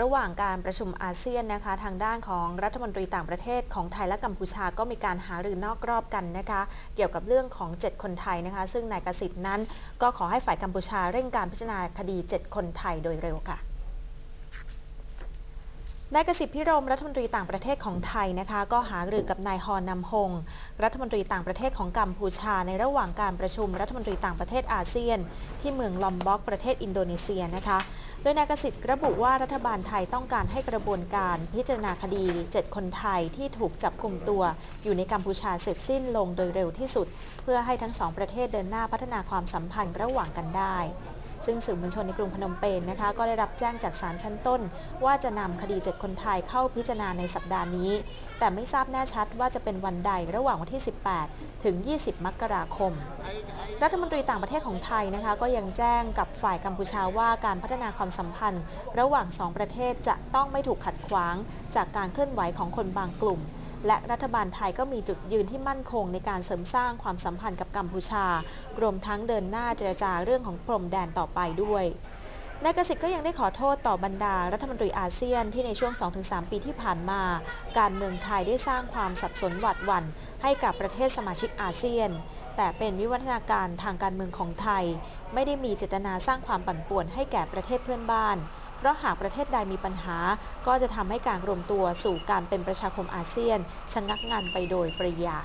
ระหว่างการประชุมอาเซียนนะคะ ทางด้านของรัฐมนตรีต่างประเทศของไทยและกัมพูชาก็มีการหารือนอกรอบกันนะคะ เกี่ยวกับเรื่องของ 7 คนไทยนะคะ ซึ่งนายกสิทธิ์นั้น ก็ขอให้ฝ่ายกัมพูชาเร่งการพิจารณาคดี 7 คนไทยโดยเร็วค่ะ นายกสิทธิพิรมรัฐมนตรีต่างประเทศของไทยนะคะ ก็หารือกับนายฮอนำฮงรัฐมนตรีต่างประเทศของกัมพูชาในระหว่างการประชุมรัฐมนตรีต่างประเทศอาเซียน ที่เมืองลอมบ็อกประเทศอินโดนีเซียนะคะ โดยนายกสิทธิ์ระบุว่ารัฐบาลไทยต้องการให้กระบวนการพิจารณาคดี 7 คนไทยที่ถูกจับกลุ่มตัว อยู่ในกัมพูชาเสร็จสิ้นลงโดยเร็วที่สุด เพื่อให้ทั้งสองประเทศเดินหน้าพัฒนาความสัมพันธ์ระหว่างกันได้ ซึ่งสื่อมวลชนในกรุงพนมเปญนะคะก็ได้รับแจ้งจากศาลชั้นต้น ว่าจะนำคดี 7 คนไทยเข้าพิจารณาในสัปดาห์นี้ แต่ไม่ทราบแน่ชัดว่าจะเป็นวันใดระหว่างวันที่ 18 ถึง 20 มกราคม รัฐมนตรีต่างประเทศของไทยนะคะก็ยังแจ้งกับฝ่ายกัมพูชาว่าการพัฒนาความสัมพันธ์ ระหว่างสองประเทศจะต้องไม่ถูกขัดขวาง จากการเคลื่อนไหวของคนบางกลุ่ม และรัฐบาลไทยก็มีจุดยืนที่มั่นคงในการเสริมสร้างความสัมพันธ์กับกัมพูชา รวมทั้งเดินหน้าเจรจาเรื่องของพรมแดนต่อไปด้วยนายกสิทธิ์ก็ยังได้ขอโทษต่อบรรดารัฐมนตรีอาเซียนที่ในช่วง 2-3 ปีที่ผ่านมา การเมืองไทยได้สร้างความสับสนหวาดหวั่นให้กับประเทศสมาชิกอาเซียน แต่เป็นวิวัฒนาการทางการเมืองของไทย ไม่ได้มีเจตนาสร้างความปั่นป่วนให้แก่ประเทศเพื่อนบ้าน เพราะหากประเทศใดมีปัญหา ก็จะทำให้การรวมตัวสู่การเป็นประชาคมอาเซียนชะงักงานไปโดยปริยาย